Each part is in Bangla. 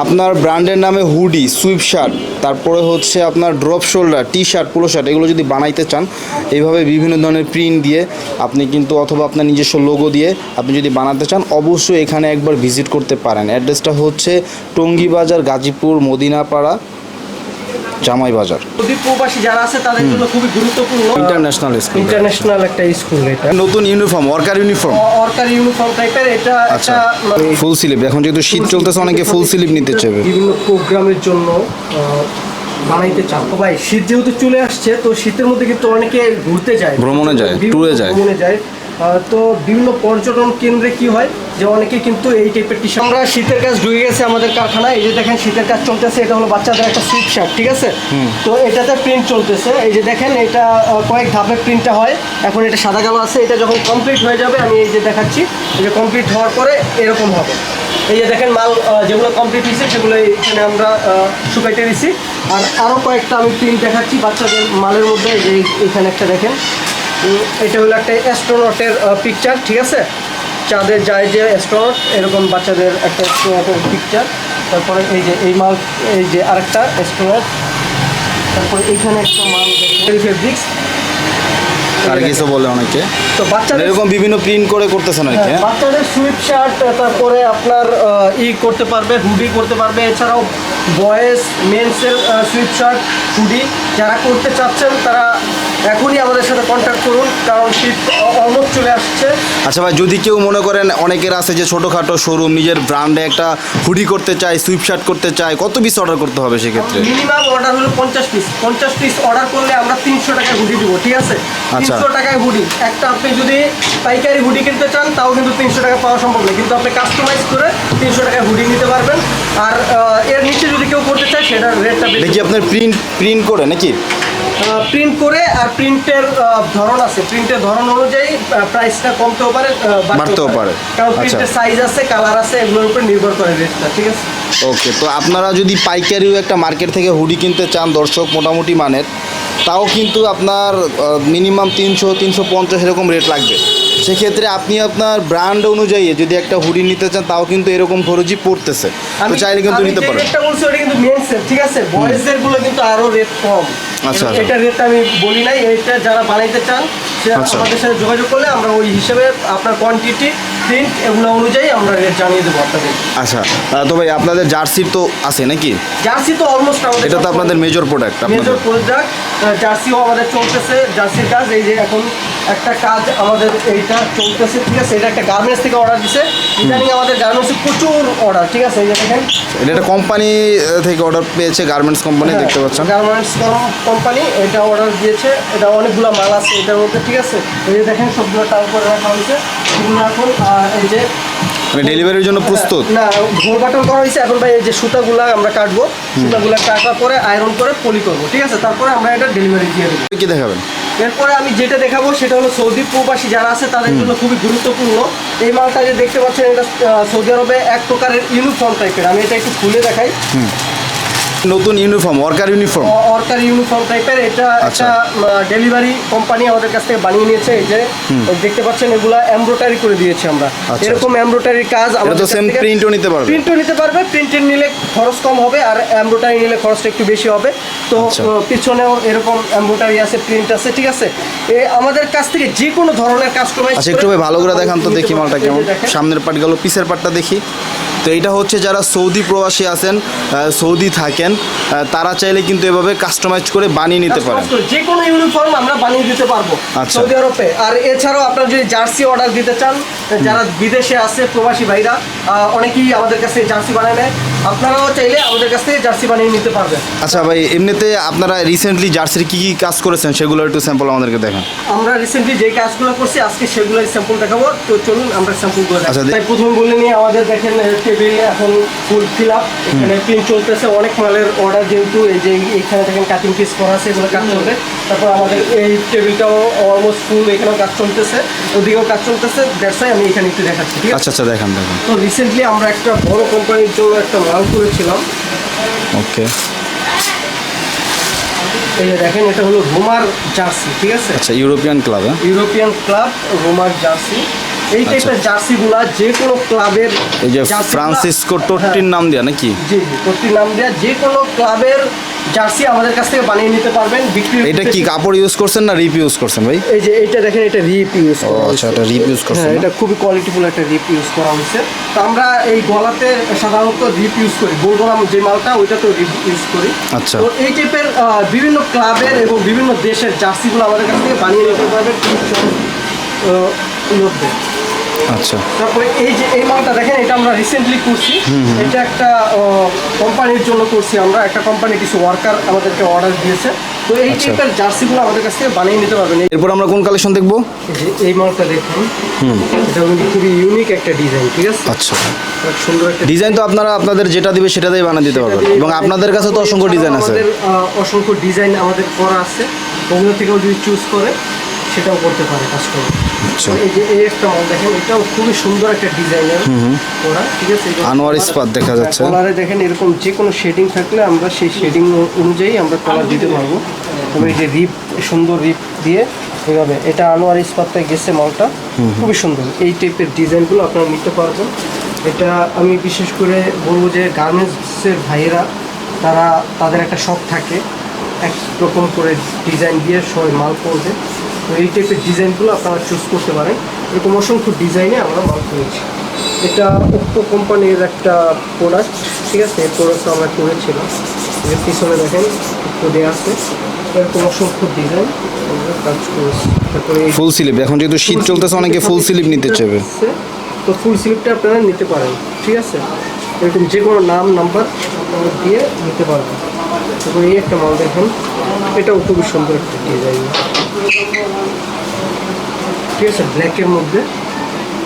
আপনার ব্র্যান্ডের নামে হুডি, সুইপ শার্ট, তারপরে হচ্ছে আপনার drop shoulder T shirt polo shirt, এগুলো যদি বানাইতে চান, এইভাবে বিভিন্ন ধরনের প্রিন্ট দিয়ে আপনি কিন্তু অথবা আপনার নিজস্ব লোগো দিয়ে আপনি যদি বানাতে চান, অবশ্যই এখানে একবার ভিজিট করতে পারেন। অ্যাড্রেসটা হচ্ছে টঙ্গিবাজার গাজীপুর, মদিনাপাড়া জামাই বাজার। প্রবাসী যারা আছে তাদের জন্য খুবই গুরুত্বপূর্ণ। ইন্টারন্যাশনাল স্কুল ইন্টারন্যাশনাল একটা স্কুল এটা। নতুন uniform worker uniform worker uniform টাইপের এটা আচ্ছা ফুল স্লিপ এখন যেহেতু শীত চলতেছে অনেকে ফুল স্লিপ নিতে চাইবে। বিভিন্ন প্রোগ্রামের জন্য বানাইতে চান। ভাই শীত যেহেতু চলে আসছে তো শীতের মধ্যে কিন্তু অনেকে ঘুরতে যায়। ভ্রমণে যায়, ট্যুরে যায়। ভ্রমণে যায়। তো বিভিন্ন পর্যটন কেন্দ্রে কি হয় যে অনেকে কিন্তু এই টাইপের টি শার্ট আমরা শীতের কাজ ঢুকে গেছে আমাদের কারখানায়। এই যে দেখেন শীতের কাজ চলতেছে। এটা হলো বাচ্চাদের একটা সুইট শার্ট ঠিক আছে? তো এটাতে প্রিন্ট চলতেছে। এই যে দেখেন এটা কয়েক ধাপে প্রিন্টটা হয়। এখন এটা সাদা কালো আছে। এটা যখন কমপ্লিট হয়ে যাবে আমি এই যে দেখাচ্ছি এই যে কমপ্লিট হওয়ার পরে এরকম হবে। এই যে দেখেন মাল যেগুলো কমপ্লিট হয়েছে সেগুলো এখানে আমরা শুকাইতে দিছি। আর আরও কয়েকটা আমি প্রিন্ট দেখাচ্ছি বাচ্চাদের মালের মধ্যে। এই যে এখানে একটা দেখেন। এটা হলো একটা অ্যাস্ট্রোনটের পিকচার ঠিক আছে? চাঁদের যায় যে অ্যাস্ট্রোনট এরকম বাচ্চাদের একটা অ্যাস্ট্রোনটের পিকচার তারপরে এই যে এই মাল এই যে আরেকটা অ্যাস্ট্রোনট তারপরে এইখানে একটা মাল ফেব্রিক্স আর কিছু বলে অনেকে। তো বাচ্চাদের এরকম বিভিন্ন প্রিন্ট করে করতেছেন হ্যাঁ, হ্যাঁ? বাচ্চাদের সুইট শার্ট তারপরে আপনার ই করতে পারবে হুডি করতে পারবে। এছাড়াও বয়েজ মেন্সের সুইট শার্ট হুডি যারা করতে চাচ্ছেন তারা এখনই আমাদের সাথে কন্ট্যাক্ট করুন কারণ শীত অলমোস্ট চলে আসছে। আচ্ছা ভাই যদি কেউ মনে করেন অনেকের আছে যে ছোটোখাটো শোরুম নিজের ব্র্যান্ডে একটা হুডি করতে চায় সুইপ শার্ট করতে চায় কত পিস অর্ডার করতে হবে সেক্ষেত্রে? মিনিমাম অর্ডার হলো পঞ্চাশ পিস পঞ্চাশ পিস অর্ডার করলে আমরা তিনশো টাকায় হুডি দিব ঠিক আছে? আচ্ছা। তিনশো টাকায় হুডি একটা আপনি যদি পাইকারি হুডি কিনতে চান তাও কিন্তু তিনশো টাকা পাওয়া সম্ভব নয়। কিন্তু আপনি কাস্টমাইজ করে তিনশো টাকায় হুডি নিতে পারবেন। আর এর নিচে যদি কেউ করতে চায় সেটার রেটটা দেখি আপনার প্রিন্ট প্রিন্ট করে নাকি? প্রিন্ট করে আর প্রিন্টের ধরন আছে প্রিন্টের ধরন অনুযায়ী প্রাইসটা কমতেও পারে বাড়তেও পারে। কারণ আচ্ছা। প্রিন্টের সাইজ আছে কালার আছে এগুলোর উপর নির্ভর করে রেটটা ঠিক আছে ওকে তো আপনারা যদি পাইকারিও একটা মার্কেট থেকে হুডি কিনতে চান দর্শক মোটামুটি মানের তাও কিন্তু আপনার মিনিমাম তিনশো তিনশো পঞ্চাশ এরকম রেট লাগবে। সেক্ষেত্রে আপনি আপনার ব্র্যান্ড অনুযায়ী যদি একটা হুডি নিতে চান তাও কিন্তু এরকম খরচই পড়তেছে। তো চাইলে কিন্তু নিতে পারেন। রেটটা বলছি ওটা কিন্তু ঠিক আছে? গুলো কিন্তু আরও রেট কম। আচ্ছা, আচ্ছা। এটা রেট আমি বলি নাই এটা যারা বানাইতে চান সে আচ্ছা। আমাদের সাথে যোগাযোগ করলে আমরা ওই হিসেবে আপনার কোয়ান্টিটি প্রিন্ট এগুলো অনুযায়ী আমরা রেট জানিয়ে দেবো আপনাদের। আচ্ছা তো ভাই আপনাদের জার্সির তো আছে নাকি? জার্সি তো অলমোস্ট আমাদের এটা তো আপনাদের মেজর প্রোডাক্ট মেজর প্রোডাক্ট জার্সিও আমাদের চলতেছে জার্সির কাজ এই যে এখন একটা কাজ আমাদের এইটা চলতেছে ঠিক আছে? এটা একটা গার্মেন্টস থেকে অর্ডার দিছে ইদানিং আমাদের গার্মেন্টসে প্রচুর অর্ডার ঠিক আছে? এই যে দেখেন। এটা একটা কোম্পানি থেকে অর্ডার পেয়েছে গার্মেন্টস কোম্পানি দেখতে পাচ্ছেন। গার্মেন্টস কোম্পানি এটা অর্ডার দিয়েছে এটা অনেকগুলো মাল আছে এটার মধ্যে ঠিক আছে? এই যে দেখেন সবগুলো টাল করে রাখা হয়েছে। এগুলো এখন এই যে মানে ডেলিভারির জন্য প্রস্তুত? না ঘোর বাটন করা হয়েছে। এখন ভাই এই যে সুতাগুলা আমরা কাটবো সুতাগুলা কাটার পরে আয়রন করে পলি করব ঠিক আছে? তারপরে আমরা এটা ডেলিভারি দিয়ে দেবো। কি দেখাবেন? এরপরে আমি যেটা দেখাবো সেটা হলো সৌদি প্রবাসী যারা আছে তাদের জন্য খুবই গুরুত্বপূর্ণ। এই মালটা যে দেখতে পাচ্ছেন এটা সৌদি আরবে এক প্রকারের ইউনিফর্ম টাইপের আমি এটা একটু খুলে দেখাই। নতুন uniform worker uniform? Worker uniform টাইপের এটা আচ্ছা। একটা ডেলিভারি কোম্পানি আমাদের কাছ থেকে বানিয়ে নিয়েছে। এই যে দেখতে পাচ্ছেন এগুলা এমব্রয়ডারি করে দিয়েছি আমরা। আচ্ছা, এরকম এমব্রয়ডারির কাজ আমরা তো সেম প্রিন্টও নিতে পারবে। প্রিন্টও নিতে পারবে প্রিন্টের নিলে খরচ কম হবে আর এমব্রয়ডারি নিলে খরচটা একটু বেশি হবে। তো আচ্ছা। পিছনেও এরকম এমব্রয়ডারি আছে প্রিন্ট আছে ঠিক আছে? এ আমাদের কাছ থেকে যে কোনো ধরনের কাস্টমাইজ আচ্ছা একটু ভাই ভালো করে দেখান তো দেখি মালটা কেমন। সামনের পার্ট গেল পিসের পার্টটা দেখি। তো এটা হচ্ছে যারা সৌদি প্রবাসী আছেন সৌদি থাকেন তারা চাইলে কিন্তু এভাবে কাস্টমাইজ করে বানিয়ে নিতে পারেন। যে কোনো ইউনিফর্ম আমরা বানিয়ে দিতে পারব আচ্ছা। সৌদি আরবে। আর এছাড়াও আপনারা যদি জার্সি অর্ডার দিতে চান যারা বিদেশে আছে প্রবাসী ভাইরা অনেকেই আমাদের কাছে জার্সি বানায় নেয়। আপনারাও চাইলে আমাদের কাছ থেকে জার্সি বানিয়ে নিতে পারবেন। আচ্ছা ভাই এমনিতে আপনারা রিসেন্টলি জার্সির কি কি কাজ করেছেন সেগুলো একটু স্যাম্পল আমাদেরকে দেখান। আমরা রিসেন্টলি যে কাজগুলো করছি আজকে সেগুলোই স্যাম্পল দেখাবো। তো চলুন আমরা স্যাম্পল করে আচ্ছা, তাই প্রথমে বলে নিয়ে আমাদের দেখেন টেবিল এখন ফুল ফিল আপ এখানে প্রিন্ট চলতেছে অনেক মালের অর্ডার যেহেতু এই যে এখানে দেখেন কাটিং পিস করা আছে এগুলো কাজ চলবে। তারপর আমাদের এই টেবিলটাও অলমোস্ট ফুল এখানেও কাজ চলতেছে। ওদিকেও কাজ চলতেছে দ্যাটস আমি এখানে একটু দেখাচ্ছি ঠিক আছে? আচ্ছা আচ্ছা দেখান দেখান। তো রিসেন্টলি আমরা একটা বড় কোম্পানির জন্য একটা মাল করেছিলাম। ওকে। এই যে দেখেন এটা হলো রোমার জার্সি ঠিক আছে? আচ্ছা ইউরোপিয়ান ক্লাব হ্যাঁ? ইউরোপিয়ান ক্লাব রোমার জার্সি। এই টাইপের জার্সিগুলা যে কোনো ক্লাবের আচ্ছা। এই যে ফ্রান্সিসকো টোট্টির নাম দেয়া নাকি? জি জি টোট্টির নাম দেয়া যে কোনো ক্লাবের জার্সি আমাদের কাছ থেকে বানিয়ে নিতে পারবেন বিক্রি এটা কি কাপড় ইউজ করছেন না রিপ ইউজ করছেন ভাই? এই যে এটা দেখেন এটা রিপ ইউজ আচ্ছা এটা রিপ ইউজ করছেন হ্যাঁ? এটা খুবই কোয়ালিটিফুল একটা রিপ ইউজ করা হয়েছে। তো আমরা এই গলাতে সাধারণত রিপ ইউজ করি। গোল যে মালটা ওইটা তো রিপ ইউজ করি। আচ্ছা। তো এই টাইপের বিভিন্ন ক্লাবের এবং বিভিন্ন দেশের জার্সিগুলো আমাদের কাছ থেকে বানিয়ে নিতে পারবেন খুব সহজ, আহ, মধ্যে আচ্ছা। তারপরে এই যে এই মালটা দেখেন এটা আমরা রিসেন্টলি করছি। এটা একটা কোম্পানির জন্য করছি আমরা। একটা কোম্পানি কিছু ওয়ার্কার আমাদেরকে অর্ডার দিয়েছে। তো এই আচ্ছা। টাইপের জার্সিগুলো আমাদের কাছ থেকে বানিয়ে নিতে পারবেন। এরপর আমরা কোন কালেকশন দেখব? এই মালটা দেখুন। এটা কিন্তু খুবই ইউনিক একটা ডিজাইন ঠিক আছে? আচ্ছা। সুন্দর একটা ডিজাইন তো আপনারা আপনাদের যেটা দিবে সেটা দিয়ে বানিয়ে দিতে পারবেন। এবং আপনাদের কাছে তো অসংখ্য ডিজাইন আছে। আমাদের অসংখ্য ডিজাইন আমাদের করা আছে। ওগুলো থেকেও যদি চুজ করে সেটাও করতে পারে কাস্টমার আচ্ছা। এই যে এই একটা মাল দেখেন এটাও খুবই সুন্দর একটা ডিজাইনের করা ঠিক আছে? আনোয়ার কলার- ইস্পাত দেখা যাচ্ছে। হ্যাঁ, কলারে দেখেন এরকম যে কোনো শেডিং থাকলে আমরা সেই শেডিং অনুযায়ী আমরা কলার দিতে পারব। এবং এই যে রিপ সুন্দর রিপ দিয়ে এইভাবে এটা আনোয়ার গেছে মালটা। খুবই সুন্দর। এই টাইপের ডিজাইনগুলো আপনারা নিতে পারবেন। এটা আমি বিশেষ করে বলব যে গার্মেন্টসের ভাইয়েরা তারা তাদের একটা শখ থাকে। এক রকম করে ডিজাইন দিয়ে সবাই মাল করবে। তো এই টাইপের ডিজাইনগুলো আপনারা চুজ করতে পারেন। এরকম অসংখ্য ডিজাইনে আমরা মাল করেছি এটা ওপ্পো কোম্পানির একটা প্রোডাক্ট ঠিক আছে? এই প্রোডাক্টটা আমরা করেছিলাম এর পিছনে দেখেন একটু দেওয়া আছে। এরকম অসংখ্য ডিজাইন আমরা কাজ করেছি। তারপরে ফুল স্লিপ এখন যেহেতু শীত চলতেছে অনেকে ফুল স্লিপ নিতে চাইবে। তো ফুল স্লিপটা আপনারা নিতে পারেন ঠিক আছে? এরকম যে কোনো নাম নাম্বার দিয়ে নিতে পারবেন তারপরে এই একটা মাল দেখুন। এটাও খুবই সুন্দর একটা ডিজাইন ঠিক আছে ব্ল্যাকের মধ্যে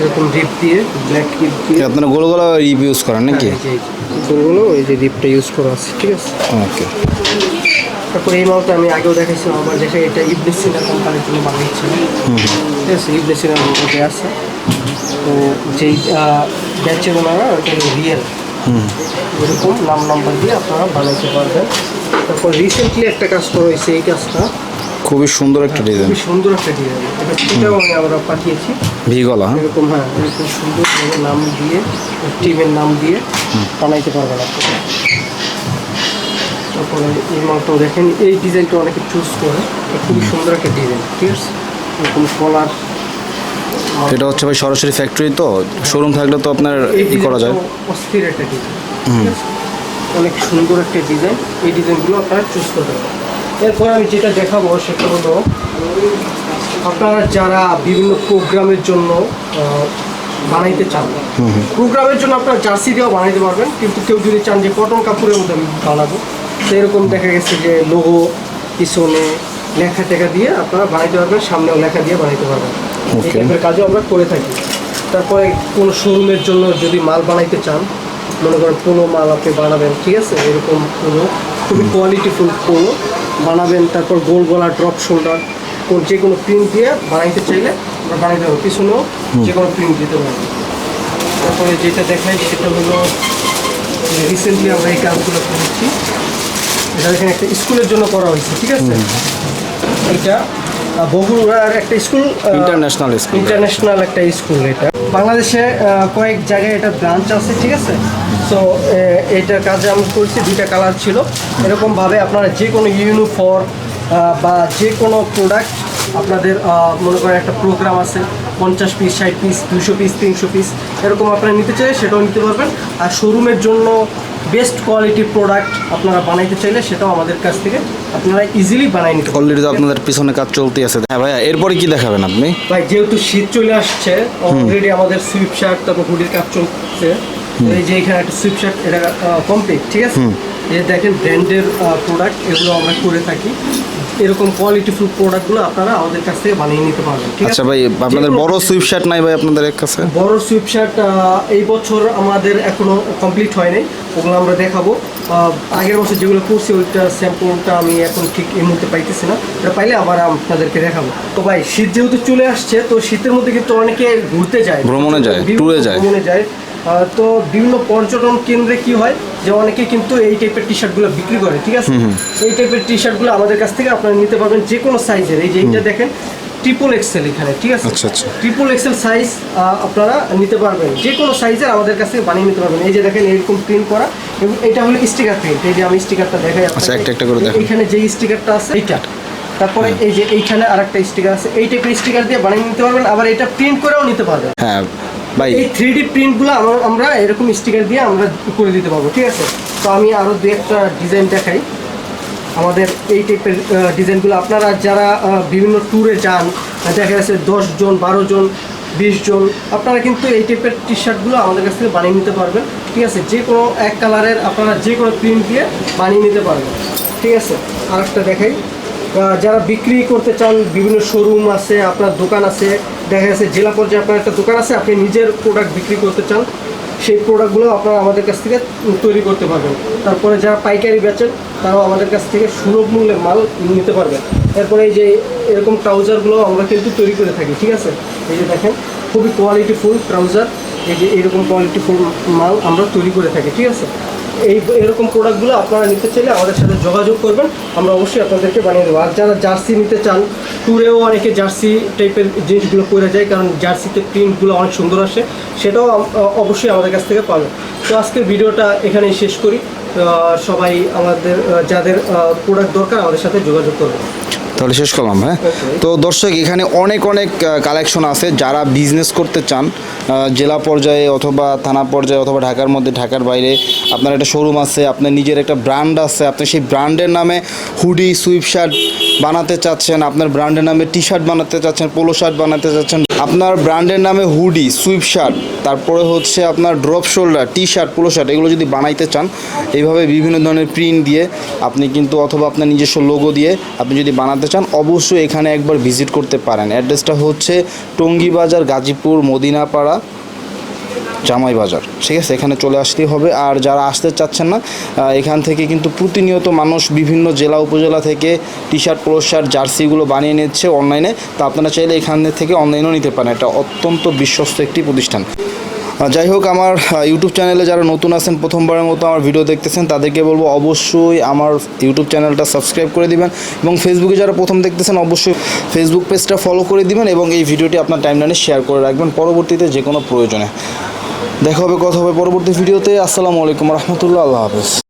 এরকম রিপ দিয়ে ব্ল্যাক রিপ দিয়ে। আপনারা গোল গোলা রিপ ইউজ করেন নাকি? হ্যাঁ, এই যে যে রিপটা ইউজ করা আছে ঠিক আছে? ওকে তারপরে এই মালটা আমি আগেও দেখাইছিলাম আমার দেখে এটা ইবনে সিনা কোম্পানির জন্য বানিয়েছিল ঠিক আছে ইবনে সিনার মধ্যে আছে। তো যেই ব্যাচের ওনারা ওটা রিয়েল এরকম নাম নাম্বার দিয়ে আপনারা বানাইতে পারবেন। তারপর রিসেন্টলি একটা কাজ করা হয়েছে এই কাজটা। খুবই সুন্দর একটা ডিজাইন খুবই সুন্দর একটা ডিজাইন এটা এটাও আমি আমরা পাঠিয়েছি। ভি গলা হ্যাঁ? এরকম হ্যাঁ এরকম সুন্দর নাম দিয়ে টিমের নাম দিয়ে বানাইতে পারবেন আপনারা তারপরে এই মালটাও দেখেন এই ডিজাইনটা অনেকে চুজ করে। খুবই সুন্দর একটা ডিজাইন ঠিক আছে? এরকম কলার এটা হচ্ছে ভাই সরাসরি ফ্যাক্টরি তো শোরুম থাকলে তো আপনার ই করা যায়। অস্থির একটা ডিজাইন অনেক সুন্দর একটা ডিজাইন এই ডিজাইনগুলো আপনারা চুজ করতে পারেন। এরপর আমি যেটা দেখাবো সেটা হলো আপনারা যারা বিভিন্ন প্রোগ্রামের জন্য বানাইতে চান প্রোগ্রামের জন্য আপনারা জার্সি দিয়েও বানাইতে পারবেন কিন্তু কেউ যদি চান যে কটন কাপড়ের মধ্যে আমি বানাবো সেরকম দেখা গেছে যে লোগো পিছনে লেখা টেখা দিয়ে আপনারা বানাইতে পারবেন সামনেও লেখা দিয়ে বানাইতে পারবেন। এই. টাইপের কাজও আমরা করে থাকি। তারপরে কোনো শোরুমের জন্য যদি মাল বানাইতে চান মনে করেন পোলো মাল আপনি বানাবেন ঠিক আছে? এরকম পোলো খুবই কোয়ালিটিফুল পোলো বানাবেন তারপর গোল গলা ড্রপ শোল্ডার কোন যে কোনো প্রিন্ট দিয়ে বানাইতে চাইলে আমরা বানাইতে পারব পিছনেও যে কোনো প্রিন্ট দিতে পারব তারপরে যেটা দেখাই সেটা হলো রিসেন্টলি আমরা এই কাজগুলো করেছি। এটা এখানে একটা স্কুলের জন্য করা হয়েছে ঠিক আছে? এটা বগুড়ার একটা স্কুল ইন্টারন্যাশনাল স্কুল। ইন্টারন্যাশনাল একটা স্কুল এটা। বাংলাদেশে কয়েক জায়গায় এটা ব্রাঞ্চ আছে ঠিক আছে? তো এইটার কাজে আমি করছি দুইটা কালার ছিল। এরকমভাবে আপনারা যে কোনো ইউনিফর্ম বা যে কোনো প্রোডাক্ট আপনাদের মনে করেন একটা প্রোগ্রাম আছে পঞ্চাশ পিস ষাট পিস দুশো পিস তিনশো পিস এরকম আপনারা নিতে চাই সেটাও নিতে পারবেন। আর শোরুমের জন্য বেস্ট কোয়ালিটির প্রোডাক্ট আপনারা বানাইতে চাইলে সেটাও আমাদের কাছ থেকে আপনারা ইজিলি বানাই নিতে অলরেডি তো আপনাদের পিছনে কাজ চলতে আছে। হ্যাঁ ভাইয়া এরপরে কি দেখাবেন আপনি? ভাই যেহেতু শীত চলে আসছে অলরেডি আমাদের সুইপ শার্ট তারপর হুডির কাজ চলছে। এই যে এখানে একটা সুইপ শার্ট এটা কমপ্লিট ঠিক আছে? এই দেখেন ব্র্যান্ডের প্রোডাক্ট এগুলো আমরা করে থাকি। এরকম কোয়ালিটিফুল প্রোডাক্টগুলো আপনারা আমাদের কাছ থেকে বানিয়ে নিতে পারবেন ঠিক আছে? আচ্ছা ভাই আপনাদের বড় সুইফট শার্ট নাই ভাই আপনাদের কাছে? বড় সুইপ শার্ট এই বছর আমাদের এখনও কমপ্লিট হয় নাই ওগুলো আমরা দেখাবো। আগের বছর যেগুলো করছি ওইটা স্যাম্পলটা আমি এখন ঠিক এই মুহূর্তে পাইতেছি না। এটা পাইলে আবার আপনাদেরকে দেখাবো। তো ভাই শীত যেহেতু চলে আসছে তো শীতের মধ্যে কিন্তু অনেকে ঘুরতে যায়। ভ্রমণে যায়, ট্যুরে যায়। ভ্রমণে যায়। তো বিভিন্ন পর্যটন কেন্দ্রে কি হয় যে অনেকে কিন্তু এই টাইপের টি শার্টগুলো বিক্রি করে ঠিক আছে? এই টাইপের টি শার্টগুলো আমাদের কাছ থেকে আপনারা নিতে পারবেন যে কোনো সাইজের এই যে এইটা দেখেন ট্রিপল এক্সেল এখানে ঠিক আছে। ট্রিপল এক্সেল সাইজ আপনারা নিতে পারবেন। যে কোনো সাইজের আমাদের কাছ থেকে বানিয়ে নিতে পারবেন। এই যে দেখেন এরকম প্রিন্ট করা এবং এটা হলো স্টিকার প্রিন্ট এই যে আমি স্টিকারটা দেখাই। আচ্ছা, একটা একটা করে দেখান। এইখানে যে স্টিকারটা আছে এইটা। তারপরে হ্যাঁ। এই যে এইখানে আরেকটা স্টিকার আছে। এই টাইপের স্টিকার দিয়ে বানিয়ে নিতে পারবেন আবার এটা প্রিন্ট করেও নিতে পারবেন। হ্যাঁ ভাই। এই থ্রি ডি প্রিন্টগুলো আমরা এরকম স্টিকার দিয়ে আমরা করে দিতে পারব, ঠিক আছে? তো আমি আরও দু একটা ডিজাইন দেখাই। আমাদের এই টাইপের ডিজাইনগুলো আপনারা যারা বিভিন্ন ট্যুরে যান, দেখা যাচ্ছে দশ জন, বারো জন, বিশ জন, আপনারা কিন্তু এই টাইপের টি শার্টগুলো আমাদের কাছ থেকে বানিয়ে নিতে পারবেন, ঠিক আছে? যে কোনো এক কালারের আপনারা যে কোনো প্রিন্ট দিয়ে বানিয়ে নিতে পারবেন, ঠিক আছে? আরেকটা দেখাই। যারা বিক্রি করতে চান, বিভিন্ন শোরুম আছে, আপনার দোকান আছে দেখা যাচ্ছে জেলা পর্যায়ে আপনার একটা দোকান আছে, আপনি নিজের প্রোডাক্ট বিক্রি করতে চান, সেই প্রোডাক্টগুলো আপনারা আমাদের কাছ থেকে তৈরি করতে পারবেন। তারপরে যারা পাইকারি বেচেন, তারাও আমাদের কাছ থেকে সুলভ মূল্যে মাল নিতে পারবেন। এরপরে এই যে এরকম ট্রাউজারগুলো আমরা কিন্তু তৈরি করে থাকি, ঠিক আছে? এই যে দেখেন, খুবই কোয়ালিটিফুল ট্রাউজার এই যে এরকম কোয়ালিটিফুল মাল আমরা তৈরি করে থাকি, ঠিক আছে? এই এরকম প্রোডাক্টগুলো আপনারা নিতে চাইলে আমাদের সাথে যোগাযোগ করবেন, আমরা অবশ্যই আপনাদেরকে বানিয়ে দেবো। আর যারা জার্সি নিতে চান ট্যুরেও অনেকে জার্সি টাইপের জিনিসগুলো পরে যায়, কারণ জার্সিতে প্রিন্টগুলো অনেক সুন্দর আসে, সেটাও অবশ্যই আমাদের কাছ থেকে পাবে তো আজকের ভিডিওটা এখানেই শেষ করি। সবাই আমাদের যাদের প্রোডাক্ট দরকার, আমাদের সাথে যোগাযোগ করবে তাহলে শেষ করলাম হ্যাঁ? তো দর্শক, এখানে অনেক অনেক কালেকশন আছে যারা বিজনেস করতে চান জেলা পর্যায়ে অথবা থানা পর্যায়ে অথবা ঢাকার মধ্যে, ঢাকার বাইরে। আপনার একটা শোরুম আছে, আপনার নিজের একটা ব্র্যান্ড আছে, আপনি সেই ব্র্যান্ডের নামে হুডি সুইপ শার্ট বানাতে চাচ্ছেন, আপনার ব্র্যান্ডের নামে টি শার্ট বানাতে চাচ্ছেন পোলো শার্ট বানাতে চাচ্ছেন, আপনার ব্র্যান্ডের নামে হুডি সুইপ শার্ট তারপরে হচ্ছে আপনার drop shoulder T shirt polo shirt এগুলো যদি বানাইতে চান, এইভাবে বিভিন্ন ধরনের প্রিন্ট দিয়ে আপনি কিন্তু অথবা আপনার নিজস্ব লোগো দিয়ে আপনি যদি বানাতে চান, অবশ্যই এখানে একবার ভিজিট করতে পারেন। অ্যাড্রেসটা হচ্ছে টঙ্গী বাজার গাজীপুর, মদিনাপাড়া জামাই বাজার ঠিক আছে, এখানে চলে আসতেই হবে। আর যারা আসতে চাচ্ছেন না এখান থেকে কিন্তু প্রতিনিয়ত মানুষ বিভিন্ন জেলা, উপজেলা থেকে টি শার্ট পোলো শার্ট জার্সিগুলো বানিয়ে নিচ্ছে অনলাইনে তা আপনারা চাইলে এখান থেকে অনলাইনেও নিতে পারেন। এটা অত্যন্ত বিশ্বস্ত একটি প্রতিষ্ঠান। যাই হোক, আমার ইউটিউব চ্যানেলে যারা নতুন আছেন, প্রথমবারের মতো আমার ভিডিও দেখতেছেন, তাদেরকে বলব অবশ্যই আমার ইউটিউব চ্যানেলটা সাবস্ক্রাইব করে দিবেন এবং ফেসবুকে যারা প্রথম দেখতেছেন, অবশ্যই ফেসবুক পেজটা ফলো করে দিবেন এবং এই ভিডিওটি আপনার টাইমলাইনে শেয়ার করে রাখবেন পরবর্তীতে যে কোনো প্রয়োজনে। দেখা হবে, কথা হবে পরবর্তী ভিডিওতে আসসালামু আলাইকুম রহমতুল্লাহ, আল্লাহ হাফেজ।